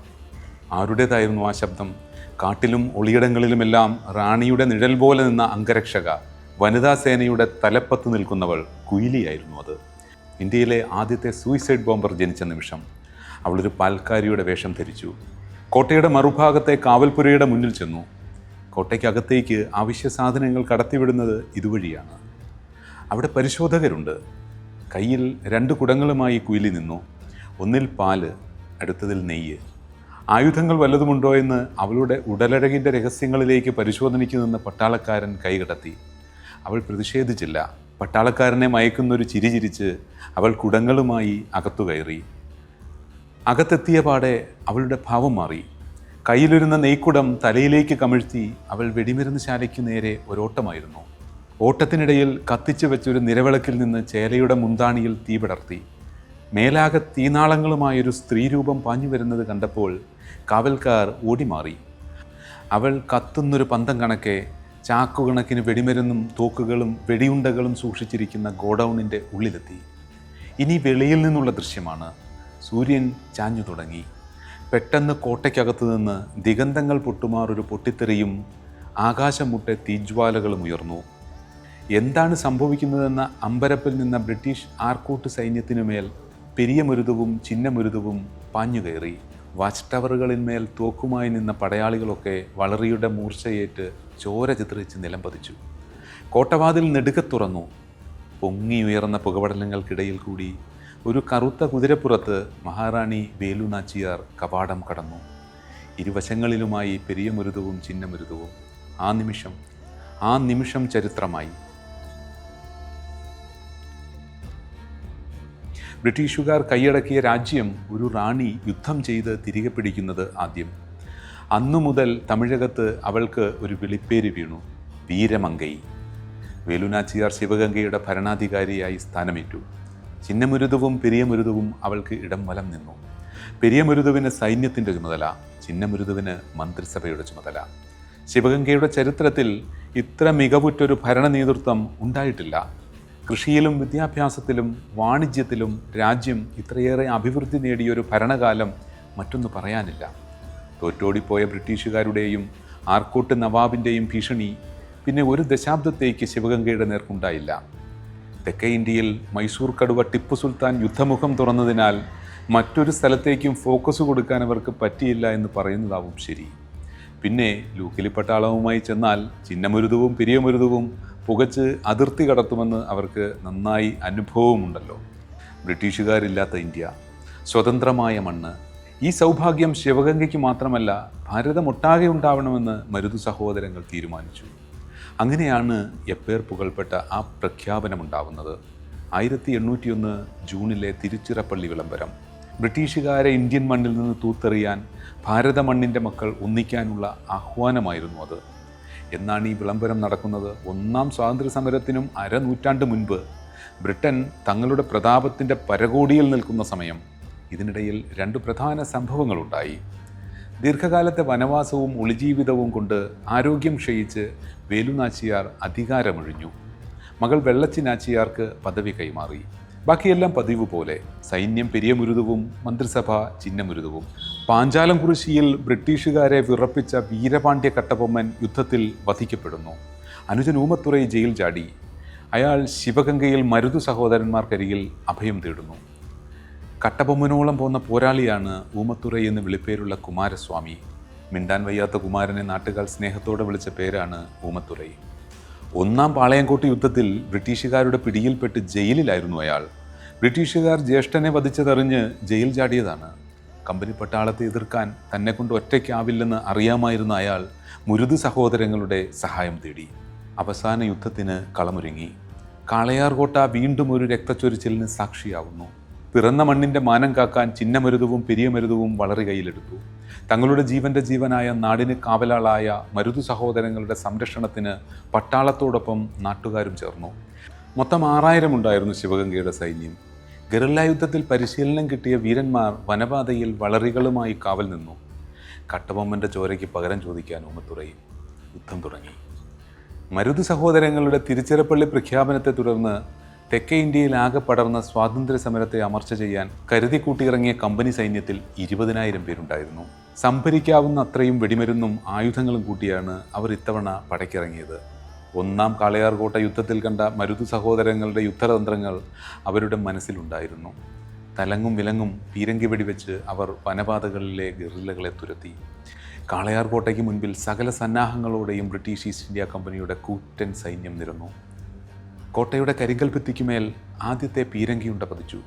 Speaker 1: ആരുടേതായിരുന്നു ആ ശബ്ദം? കാട്ടിലും ഒളിയിടങ്ങളിലുമെല്ലാം റാണിയുടെ നിഴൽ പോലെ നിന്ന അംഗരക്ഷക വനിതാ സേനയുടെ തലപ്പത്ത് നിൽക്കുന്നവൾ കുയിലിയായിരുന്നു അത്. ഇന്ത്യയിലെ ആദ്യത്തെ സൂയിസൈഡ് ബോംബർ ജനിച്ച നിമിഷം അവളൊരു പാൽക്കാരിയുടെ വേഷം ധരിച്ചു. കോട്ടയുടെ മറുഭാഗത്തെ കാവൽപുരയുടെ മുന്നിൽ ചെന്നു. കോട്ടയ്ക്കകത്തേക്ക് ആവശ്യ സാധനങ്ങൾ കടത്തിവിടുന്നത് ഇതുവഴിയാണ്. അവിടെ പരിശോധകരുണ്ട്. കയ്യിൽ രണ്ട് കുടങ്ങളുമായി കുയിലി നിന്നു. ഒന്നിൽ പാൽ അടുത്തതിൽ നെയ്യ്. ആയുധങ്ങൾ വല്ലതുമുണ്ടോ എന്ന് അവളുടെ ഉടലഴകിന്റെ രഹസ്യങ്ങളിലേക്ക് പരിശോധനയ്ക്ക് നിന്ന് പട്ടാളക്കാരൻ കൈകടത്തി അവൾ പ്രതിഷേധിച്ചില്ല. പട്ടാളക്കാരനെ മയക്കുന്നൊരു ചിരി ചിരിച്ച് അവൾ കുടങ്ങളുമായി അകത്തു കയറി. അകത്തെത്തിയ പാടെ അവളുടെ ഭാവം മാറി. കയ്യിലിരുന്ന നെയ്ക്കുടം തലയിലേക്ക് കമിഴ്ത്തി അവൾ വെടിമരുന്ന് ശാലയ്ക്ക് നേരെ ഒരോട്ടമായിരുന്നു. ഓട്ടത്തിനിടയിൽ കത്തിച്ചു വെച്ചൊരു നിരവിളക്കിൽ നിന്ന് ചേലയുടെ മുന്താണിയിൽ തീ പടർത്തി. മേലാകെ തീനാളങ്ങളുമായൊരു സ്ത്രീരൂപം പാഞ്ഞു വരുന്നത് കണ്ടപ്പോൾ കാവൽക്കാർ ഓടിമാറി. അവൾ കത്തുന്നൊരു പന്തം കണക്കെ ചാക്കുകണക്കിന് വെടിമരുന്നും തോക്കുകളും വെടിയുണ്ടകളും സൂക്ഷിച്ചിരിക്കുന്ന ഗോഡൗണിന്റെ ഉള്ളിലെത്തി. ഇനി വെളിയിൽ നിന്നുള്ള ദൃശ്യമാണ്. സൂര്യൻ ചാഞ്ഞു തുടങ്ങി. പെട്ടെന്ന് കോട്ടയ്ക്കകത്തു നിന്ന് ദിഗന്ധങ്ങൾ പൊട്ടുമാറൊരു പൊട്ടിത്തെറിയും ആകാശം മുട്ടെ തീജ്വാലകളും ഉയർന്നു. എന്താണ് സംഭവിക്കുന്നതെന്ന അമ്പരപ്പിൽ നിന്ന ബ്രിട്ടീഷ് ആർക്കൂട്ട് സൈന്യത്തിനുമേൽ പെരിയമരുതവും ചിന്നമരുതവും പാഞ്ഞുകയറി വാച്ച് ടവറുകളിന്മേൽ തോക്കുമായി നിന്ന പടയാളികളൊക്കെ വളറിയുടെ മൂർച്ചയേറ്റ് ചോര ചിത്രിച്ച് നിലം പതിച്ചു. കോട്ടവാതിൽ നെടുക തുറന്നു. പൊങ്ങിയുയർന്ന പുകപടലങ്ങൾക്കിടയിൽ കൂടി ഒരു കറുത്ത കുതിരപ്പുറത്ത് മഹാറാണി വേലു നാച്ചിയാർ കവാടം കടന്നു. ഇരുവശങ്ങളിലുമായി പെരിയമരുതവും ചിന്നമരുതവും. ആ നിമിഷം ആ നിമിഷം ചരിത്രമായി. ബ്രിട്ടീഷുകാർ കൈയടക്കിയ രാജ്യം ഒരു റാണി യുദ്ധം ചെയ്ത് തിരികെ പിടിക്കുന്നത് ആദ്യം. അന്നു മുതൽ തമിഴകത്ത് അവൾക്ക് ഒരു വിളിപ്പേര് വീണു. വീരമങ്കൈ. വേലുനാച്ചിയാർ ശിവഗംഗയുടെ ഭരണാധികാരിയായി സ്ഥാനമേറ്റു. ചിന്നമുരുതുവും പെരിയമുരുതവും അവൾക്ക് ഇടം വലം നിന്നു. പെരിയമുരുതുവിന് സൈന്യത്തിന്റെ ചുമതല ചിന്നമുരുതുവിന് മന്ത്രിസഭയുടെ ചുമതല. ശിവഗംഗയുടെ ചരിത്രത്തിൽ ഇത്ര മികവുറ്റൊരു ഭരണ നേതൃത്വം ഉണ്ടായിട്ടില്ല. കൃഷിയിലും വിദ്യാഭ്യാസത്തിലും വാണിജ്യത്തിലും രാജ്യം ഇത്രയേറെ അഭിവൃദ്ധി നേടിയൊരു ഭരണകാലം മറ്റൊന്ന് പറയാനില്ല. തോറ്റോടിപ്പോയ ബ്രിട്ടീഷുകാരുടെയും ആർക്കോട്ട് നവാബിന്റെയും ഭീഷണി പിന്നെ ഒരു ദശാബ്ദത്തേക്ക് ശിവഗംഗയുടെ നേർക്കുണ്ടായില്ല. തെക്കേ ഇന്ത്യയിൽ മൈസൂർ കടുവ ടിപ്പു സുൽത്താൻ യുദ്ധമുഖം തുറന്നതിനാൽ മറ്റൊരു സ്ഥലത്തേക്കും ഫോക്കസ് കൊടുക്കാൻ അവർക്ക് പറ്റിയില്ല എന്ന് പറയുന്നതാവും ശരി. പിന്നെ ലൂക്കിലി പട്ടാളവുമായി ചെന്നാൽ ചിന്നമരുതവും പെരിയമരുതവും പുകച്ച് അതിർത്തി കടത്തുമെന്ന് അവർക്ക് നന്നായി അനുഭവമുണ്ടല്ലോ. ബ്രിട്ടീഷുകാരില്ലാത്ത ഇന്ത്യ സ്വതന്ത്രമായ മണ്ണ് ഈ സൗഭാഗ്യം ശിവഗംഗയ്ക്ക് മാത്രമല്ല ഭാരതമൊട്ടാകെ ഉണ്ടാവണമെന്ന് മരുതു സഹോദരങ്ങൾ തീരുമാനിച്ചു. അങ്ങനെയാണ് എപ്പേർ പുകൾപ്പെട്ട ആ പ്രഖ്യാപനമുണ്ടാവുന്നത്. ആയിരത്തി എണ്ണൂറ്റിയൊന്ന് ജൂണിലെ തിരുച്ചിറപ്പള്ളി വിളംബരം. ബ്രിട്ടീഷുകാരെ ഇന്ത്യൻ മണ്ണിൽ നിന്ന് തൂത്തെറിയാൻ ഭാരത മണ്ണിന്റെ മക്കൾ ഒന്നിക്കാനുള്ള ആഹ്വാനമായിരുന്നു അത്. എന്നാണ് ഈ വിളംബരം നടക്കുന്നത്. ഒന്നാം സ്വാതന്ത്ര്യ സമരത്തിനും അരനൂറ്റാണ്ട് മുൻപ് ബ്രിട്ടൻ തങ്ങളുടെ പ്രതാപത്തിന്റെ പരകോടിയിൽ നിൽക്കുന്ന സമയം ഇതിനിടയിൽ രണ്ട് പ്രധാന സംഭവങ്ങളുണ്ടായി. ദീർഘകാലത്തെ വനവാസവും ഒളിജീവിതവും കൊണ്ട് ആരോഗ്യം ക്ഷയിച്ച് വേലുനാച്ചിയാർ അധികാരമൊഴിഞ്ഞു. മകൾ വെള്ളച്ചി നാച്ചിയാർക്ക് പദവി കൈമാറി. ബാക്കിയെല്ലാം പതിവ് പോലെ സൈന്യം പെരിയമുരുതവും മന്ത്രിസഭ ചിന്നമരുതവും. പാഞ്ചാലം കുറിശിയിൽ ബ്രിട്ടീഷുകാരെ വിറപ്പിച്ച വീരപാണ്ഡ്യ കട്ടബൊമ്മൻ യുദ്ധത്തിൽ വധിക്കപ്പെടുന്നു. അനുജൻ ഊമത്തുറൈ ജയിൽ ചാടി. അയാൾ ശിവഗംഗയിൽ മരുതു സഹോദരന്മാർക്കരികിൽ അഭയം തേടുന്നു. കട്ടബൊമ്മനോളം പോന്ന പോരാളിയാണ് ഊമത്തുറൈ എന്ന് വിളിപ്പേരുള്ള കുമാരസ്വാമി. മിണ്ടാൻ വയ്യാത്ത കുമാരനെ നാട്ടുകാർ സ്നേഹത്തോടെ വിളിച്ച പേരാണ് ഊമത്തുറൈ. ഒന്നാം പാളയംകോട്ട് യുദ്ധത്തിൽ ബ്രിട്ടീഷുകാരുടെ പിടിയിൽപ്പെട്ട് ജയിലിലായിരുന്നു അയാൾ. ബ്രിട്ടീഷുകാർ ജ്യേഷ്ഠനെ വധിച്ചതറിഞ്ഞ് ജയിൽ ചാടിയതാണ്. കമ്പനി പട്ടാളത്തെ എതിർക്കാൻ തന്നെ കൊണ്ട് ഒറ്റയ്ക്കാവില്ലെന്ന് അറിയാമായിരുന്ന അയാൾ മുരുത് സഹോദരങ്ങളുടെ സഹായം തേടി. അവസാന യുദ്ധത്തിന് കളമൊരുങ്ങി. കാളയാർകോട്ട വീണ്ടും ഒരു രക്തച്ചൊരിച്ചിലിന് സാക്ഷിയാവുന്നു. പിറന്ന മണ്ണിന്റെ മാനം കാക്കാൻ ചിന്നമരുതവും പെരിയമരുതവും വളരെ കയ്യിലെടുത്തു. തങ്ങളുടെ ജീവന്റെ ജീവനായ നാടിന് കാവലാളായ മരുതു സഹോദരങ്ങളുടെ സംരക്ഷണത്തിന് പട്ടാളത്തോടൊപ്പം നാട്ടുകാരും ചേർന്നു. മൊത്തം ആറായിരം ഉണ്ടായിരുന്നു ശിവഗംഗയുടെ സൈന്യം. ഗറില്ല യുദ്ധത്തിൽ പരിശീലനം കിട്ടിയ വീരന്മാർ വനപാതയിൽ വളറികളുമായി കാവൽ നിന്നു. കട്ടബൊമ്മന്റെ ചോരയ്ക്ക് പകരം ചോദിക്കാൻ ഉമ്മത്തുറയും യുദ്ധം തുടങ്ങി. മരുത് സഹോദരങ്ങളുടെ തിരിച്ചിറപ്പള്ളി പ്രഖ്യാപനത്തെ തുടർന്ന് തെക്കേ ഇന്ത്യയിൽ ആകെ പടർന്ന സ്വാതന്ത്ര്യ സമരത്തെ അമർച്ച ചെയ്യാൻ കരുതി കൂട്ടിയിറങ്ങിയ കമ്പനി സൈന്യത്തിൽ ഇരുപതിനായിരം പേരുണ്ടായിരുന്നു. സംഭരിക്കാവുന്ന അത്രയും വെടിമരുന്നും ആയുധങ്ങളും കൂട്ടിയാണ് അവർ ഇത്തവണ പടയ്ക്കിറങ്ങിയത്. ഒന്നാം കാളയാർകോട്ട യുദ്ധത്തിൽ കണ്ട മരുതു സഹോദരങ്ങളുടെ യുദ്ധതന്ത്രങ്ങൾ അവരുടെ മനസ്സിലുണ്ടായിരുന്നു. തലങ്ങും വിലങ്ങും പീരങ്കി വെടിവെച്ച് അവർ വനപാതകളിലെ ഗറില്ലകളെ തുരത്തി. കാളയാർകോട്ടയ്ക്ക് മുൻപിൽ സകല സന്നാഹങ്ങളോടെയും ബ്രിട്ടീഷ് ഈസ്റ്റ് ഇന്ത്യ കമ്പനിയുടെ കൂറ്റൻ സൈന്യം നിരന്നു. കോട്ടയുടെ കരിങ്കൽ ഭിത്തിക്കുമേൽ ആദ്യത്തെ പീരങ്കിയുണ്ട പതിച്ചു.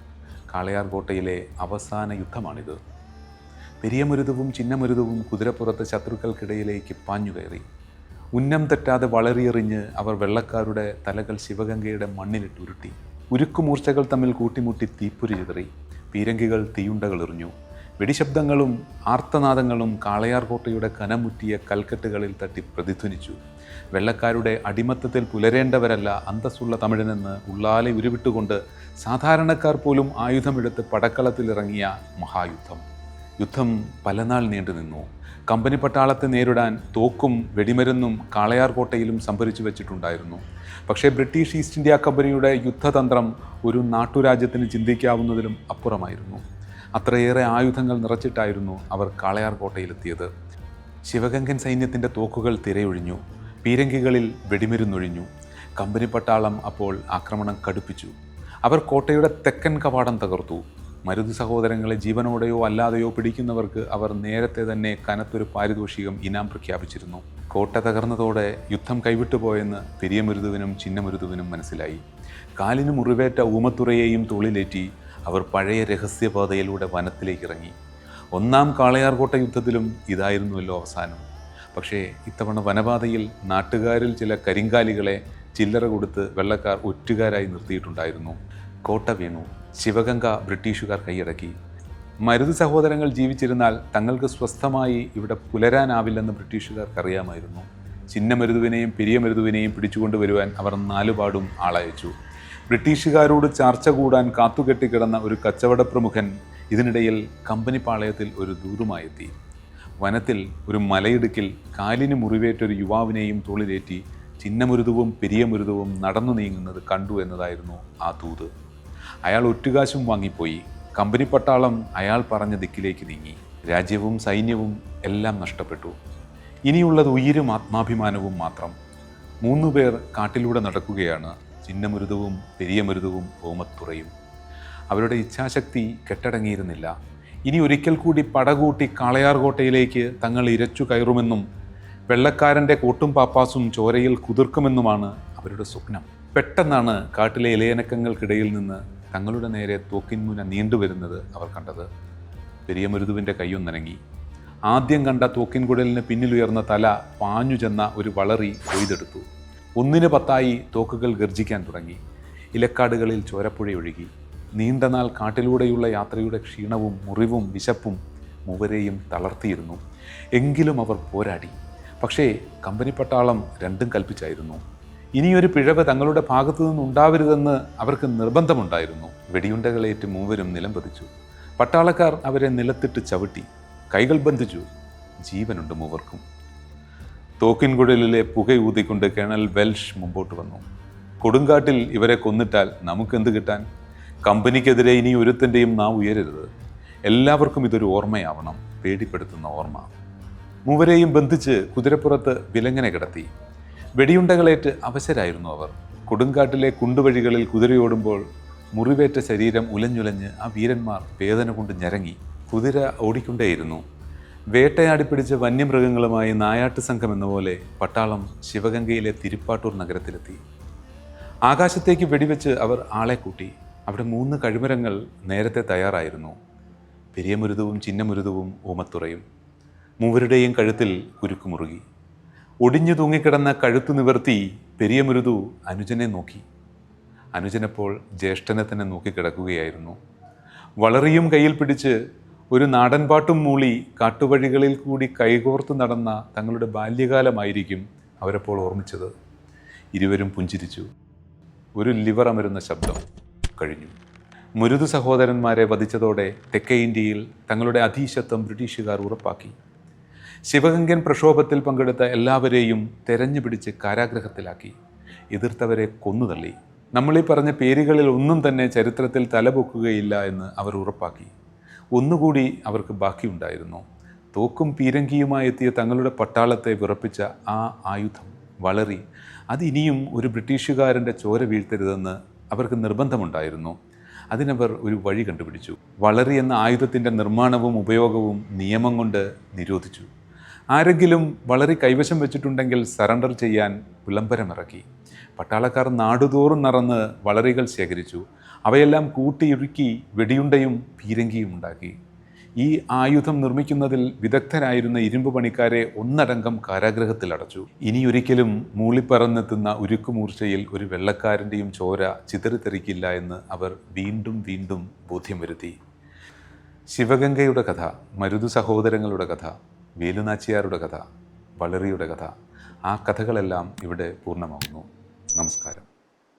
Speaker 1: കാളയാർകോട്ടയിലെ അവസാന യുദ്ധമാണിത്. പെരിയമരുതവും ചിന്നമരുതവും കുതിരപ്പുറത്ത് ശത്രുക്കൾക്കിടയിലേക്ക് പാഞ്ഞുകയറി. ഉന്നം തെറ്റാതെ വളറിയെറിഞ്ഞ് അവർ വെള്ളക്കാരുടെ തലകൾ ശിവഗംഗയുടെ മണ്ണിലിട്ട് ഉരുട്ടി. ഉരുക്കുമൂർച്ചകൾ തമ്മിൽ കൂട്ടിമുട്ടി തീപ്പൊരി ചിതറി. പീരങ്കികൾ തീയുണ്ടകൾ എറിഞ്ഞു. വെടിശബ്ദങ്ങളും ആർത്തനാദങ്ങളും കാളയാർകോട്ടയുടെ കനമുറ്റിയ കൽക്കെട്ടുകളിൽ തട്ടി പ്രതിധ്വനിച്ചു. വെള്ളക്കാരുടെ അടിമത്തത്തിൽ പുലരേണ്ടവരല്ല അന്തസ്സുള്ള തമിഴനെന്ന് ഉള്ളാലെ ഉരുവിട്ടുകൊണ്ട് സാധാരണക്കാർ പോലും ആയുധമെടുത്ത് പടക്കളത്തിലിറങ്ങിയ മഹായുദ്ധം. യുദ്ധം പലനാൾ നീണ്ടു നിന്നു. കമ്പനി പട്ടാളത്തെ നേരിടാൻ തോക്കും വെടിമരുന്നും കാളയാർ കോട്ടയിലും സംഭരിച്ചു വെച്ചിട്ടുണ്ടായിരുന്നു. പക്ഷേ ബ്രിട്ടീഷ് ഈസ്റ്റ് ഇന്ത്യ കമ്പനിയുടെ യുദ്ധതന്ത്രം ഒരു നാട്ടുരാജ്യത്തിന് ചിന്തിക്കാവുന്നതിലും അപ്പുറമായിരുന്നു. അത്രയേറെ ആയുധങ്ങൾ നിറച്ചിട്ടായിരുന്നു അവർ കാളയാർ കോട്ടയിലെത്തിയത് ശിവഗംഗൻ സൈന്യത്തിന്റെ തോക്കുകൾ തിരയൊഴിഞ്ഞു. പീരങ്കികളിൽ വെടിമരുന്നൊഴിഞ്ഞു. കമ്പനി പട്ടാളം അപ്പോൾ ആക്രമണം കടുപ്പിച്ചു. അവർ കോട്ടയുടെ തെക്കൻ കവാടം തകർത്തു. മരുത് സഹോദരങ്ങളെ ജീവനോടെയോ അല്ലാതെയോ പിടിക്കുന്നവർക്ക് അവർ നേരത്തെ തന്നെ കനത്തൊരു പാരിതോഷികം ഇനാം പ്രഖ്യാപിച്ചിരുന്നു. കോട്ട തകർന്നതോടെ യുദ്ധം കൈവിട്ടുപോയെന്ന് പെരിയമരുതുവിനും ചിന്നമരുതുവിനും മനസ്സിലായി. കാലിന് മുറിവേറ്റ ഊമത്തുറയെയും തോളിലേറ്റി അവർ പഴയ രഹസ്യപാതയിലൂടെ വനത്തിലേക്ക് ഇറങ്ങി ഒന്നാം കാളയാർകോട്ട യുദ്ധത്തിലും ഇതായിരുന്നുവല്ലോ അവസാനം. പക്ഷേ ഇത്തവണ വനപാതയിൽ നാട്ടുകാരിൽ ചില കരിങ്കാലികളെ ചില്ലറ കൊടുത്ത് വെള്ളക്കാർ ഒറ്റുകാരായി നിർത്തിയിട്ടുണ്ടായിരുന്നു. കോട്ട വീണു. ശിവഗംഗ ബ്രിട്ടീഷുകാർ കൈയടക്കി. മരുത് സഹോദരങ്ങൾ ജീവിച്ചിരുന്നാൽ തങ്ങൾക്ക് സ്വസ്ഥമായി ഇവിടെ പുലരാനാവില്ലെന്ന് ബ്രിട്ടീഷുകാർക്ക് അറിയാമായിരുന്നു ചിന്നമരുതുവിനെയും പെരിയ മരുതുവിനെയും പിടിച്ചുകൊണ്ടുവരുവാൻ അവർ നാലുപാടും ആളയച്ചു. ബ്രിട്ടീഷുകാരോട് ചർച്ച കൂടാൻ കാത്തുകെട്ടിക്കിടന്ന ഒരു കച്ചവട പ്രമുഖൻ ഇതിനിടയിൽ കമ്പനി പാളയത്തിൽ ഒരു ദൂതുമായെത്തി. വനത്തിൽ ഒരു മലയിടുക്കിൽ കാലിന് മുറിവേറ്റൊരു യുവാവിനെയും തോളിലേറ്റി ചിന്നമരുതുവും പെരിയമരുതുവും നടന്നു നീങ്ങുന്നത് കണ്ടു എന്നതായിരുന്നു ആ ദൂത്. അയാൾ ഒറ്റുകാശും വാങ്ങിപ്പോയി. കമ്പനി പട്ടാളം അയാൾ പറഞ്ഞ ദിക്കിലേക്ക് നീങ്ങി. രാജ്യവും സൈന്യവും എല്ലാം നഷ്ടപ്പെട്ടു. ഇനിയുള്ളത് ഉയരും ആത്മാഭിമാനവും മാത്രം. മൂന്നു പേർ കാട്ടിലൂടെ നടക്കുകയാണ്. ചിന്നമരുതവും പെരിയമരുതവും ഓമത്തുറയും അവരുടെ ഇച്ഛാശക്തി കെട്ടടങ്ങിയിരുന്നില്ല. ഇനി ഒരിക്കൽ കൂടി പടകൂട്ടി കാളയാർകോട്ടയിലേക്ക് തങ്ങൾ ഇരച്ചു കയറുമെന്നും വെള്ളക്കാരന്റെ കൂട്ടും പാപ്പാസും ചോരയിൽ കുതിർക്കുമെന്നുമാണ് അവരുടെ സ്വപ്നം. പെട്ടെന്നാണ് കാട്ടിലെ ഇലയനക്കങ്ങൾക്കിടയിൽ നിന്ന് തങ്ങളുടെ നേരെ തോക്കിൻമുന നീണ്ടുവരുന്നത് അവർ കണ്ടത്. പെരിയ മരുതുവിന്റെ കൈയൊന്നനങ്ങി ആദ്യം കണ്ട തോക്കിൻകുടലിന് പിന്നിലുയർന്ന തല പാഞ്ഞു ചെന്ന ഒരു വളറി കൊയ്തെടുത്തു. ഒന്നിന് പത്തായി തോക്കുകൾ ഗർജിക്കാൻ തുടങ്ങി. ഇലക്കാടുകളിൽ ചോരപ്പുഴയൊഴുകി നീണ്ടനാൾ കാട്ടിലൂടെയുള്ള യാത്രയുടെ ക്ഷീണവും മുറിവും വിശപ്പും മൂവരെയും തളർത്തിയിരുന്നു. എങ്കിലും അവർ പോരാടി. പക്ഷേ കമ്പനി പട്ടാളം രണ്ടും കൽപ്പിച്ചായിരുന്നു. ഇനിയൊരു പിഴവ് തങ്ങളുടെ ഭാഗത്തു നിന്നുണ്ടാവരുതെന്ന് അവർക്ക് നിർബന്ധമുണ്ടായിരുന്നു. വെടിയുണ്ടകളേറ്റ് മൂവരും നിലം പതിച്ചു. പട്ടാളക്കാർ അവരെ നിലത്തിട്ട് ചവിട്ടി. കൈകൾ ബന്ധിച്ചു. ജീവനുണ്ട് മൂവർക്കും. തോക്കിൻകുഴലിലെ പുകയൂതിക്കൊണ്ട് കേണൽ വെൽഷ് മുമ്പോട്ട് വന്നു. കൊടുങ്കാട്ടിൽ ഇവരെ കൊന്നിട്ടാൽ നമുക്കെന്ത് കിട്ടാൻ? കമ്പനിക്കെതിരെ ഇനി ഒരുത്തന്റെയും നാം ഉയരരുത്. എല്ലാവർക്കും ഇതൊരു ഓർമ്മയാവണം. പേടിപ്പെടുത്തുന്ന ഓർമ്മ. മൂവരെയും ബന്ധിച്ച് കുതിരപ്പുറത്ത് വിലങ്ങനെ കിടത്തി. വെടിയുണ്ടകളേറ്റ് അവശരായിരുന്നു അവർ. കൊടുങ്കാട്ടിലെ കുണ്ടുവഴികളിൽ കുതിരയോടുമ്പോൾ മുറിവേറ്റ ശരീരം ഉലഞ്ഞുലഞ്ഞ് ആ വീരന്മാർ വേദന കൊണ്ട് ഞരങ്ങി കുതിര ഓടിക്കൊണ്ടേയിരുന്നു. വേട്ടയാടി പിടിച്ച വന്യമൃഗങ്ങളുമായി നായാട്ട് സംഘം എന്ന പോലെ പട്ടാളം ശിവഗംഗയിലെ തിരുപ്പാട്ടൂർ നഗരത്തിലെത്തി. ആകാശത്തേക്ക് വെടിവെച്ച് അവർ ആളെ കൂട്ടി. അവിടെ മൂന്ന് കഴിമരങ്ങൾ നേരത്തെ തയ്യാറായിരുന്നു. പെരിയമുരുതവും ചിന്നമുരുതവും ഓമത്തുറയും മൂവരുടെയും കഴുത്തിൽ കുരുക്കുമുറുകി ഒടിഞ്ഞു തൂങ്ങിക്കിടന്ന കഴുത്തു നിവർത്തി പെരിയമരുതു അനുജനെ നോക്കി. അനുജനപ്പോൾ ജ്യേഷ്ഠനെ തന്നെ നോക്കിക്കിടക്കുകയായിരുന്നു വളറിയും കയ്യിൽ പിടിച്ച് ഒരു നാടൻപാട്ടും മൂളി കാട്ടുവഴികളിൽ കൂടി കൈകോർത്ത് നടന്ന തങ്ങളുടെ ബാല്യകാലമായിരിക്കും അവരപ്പോൾ ഓർമ്മിച്ചത്. ഇരുവരും പുഞ്ചിരിച്ചു. ഒരു ലിവർ അമരുന്ന ശബ്ദം കഴിഞ്ഞു. മുരുതു സഹോദരന്മാരെ വധിച്ചതോടെ തെക്കേ ഇന്ത്യയിൽ തങ്ങളുടെ അധീശത്വം ബ്രിട്ടീഷുകാർ ഉറപ്പാക്കി. ശിവഗംഗൻ പ്രക്ഷോഭത്തിൽ പങ്കെടുത്ത എല്ലാവരെയും തെരഞ്ഞുപിടിച്ച് കാരാഗ്രഹത്തിലാക്കി. എതിർത്തവരെ കൊന്നുതള്ളി. നമ്മളീ പറഞ്ഞ പേരുകളിൽ ഒന്നും തന്നെ ചരിത്രത്തിൽ തലപൊക്കുകയില്ല എന്ന് അവർ ഉറപ്പാക്കി. ഒന്നുകൂടി അവർക്ക് ബാക്കിയുണ്ടായിരുന്നു. തോക്കും പീരങ്കിയുമായി എത്തിയ തങ്ങളുടെ പട്ടാളത്തെ വിറപ്പിച്ച ആ ആയുധം വളറി. അതിനിയും ഒരു ബ്രിട്ടീഷുകാരന്റെ ചോര വീഴ്ത്തരുതെന്ന് അവർക്ക് നിർബന്ധമുണ്ടായിരുന്നു. അതിനവർ ഒരു വഴി കണ്ടുപിടിച്ചു. വളറി എന്ന ആയുധത്തിന്റെ നിർമ്മാണവും ഉപയോഗവും നിയമം കൊണ്ട് നിരോധിച്ചു. ആരെങ്കിലും വളരെ കൈവശം വെച്ചിട്ടുണ്ടെങ്കിൽ സറണ്ടർ ചെയ്യാൻ വിളംബരമിറക്കി. പട്ടാളക്കാർ നാടുതോറും നിറന്ന് വളരികൾ ശേഖരിച്ചു. അവയെല്ലാം കൂട്ടിയുരുക്കി വെടിയുണ്ടയും പീരങ്കിയും ഉണ്ടാക്കി. ഈ ആയുധം നിർമ്മിക്കുന്നതിൽ വിദഗ്ധരായിരുന്ന ഇരുമ്പ് പണിക്കാരെ ഒന്നടങ്കം കാരാഗ്രഹത്തിൽ അടച്ചു. ഇനിയൊരിക്കലും മൂളിപ്പറന്നെത്തുന്ന ഉരുക്കുമൂർച്ചയിൽ ഒരു വെള്ളക്കാരന്റെയും ചോര ചിതറിത്തെറിക്കില്ല എന്ന് അവർ വീണ്ടും വീണ്ടും ബോധ്യം വരുത്തി. ശിവഗംഗയുടെ കഥ മരുതു സഹോദരങ്ങളുടെ കഥ വേലുനാച്ചിയാരുടെ കഥ വളറിയുടെ കഥ ആ കഥകളെല്ലാം ഇവിടെ പൂർണമാകുന്നു. നമസ്കാരം.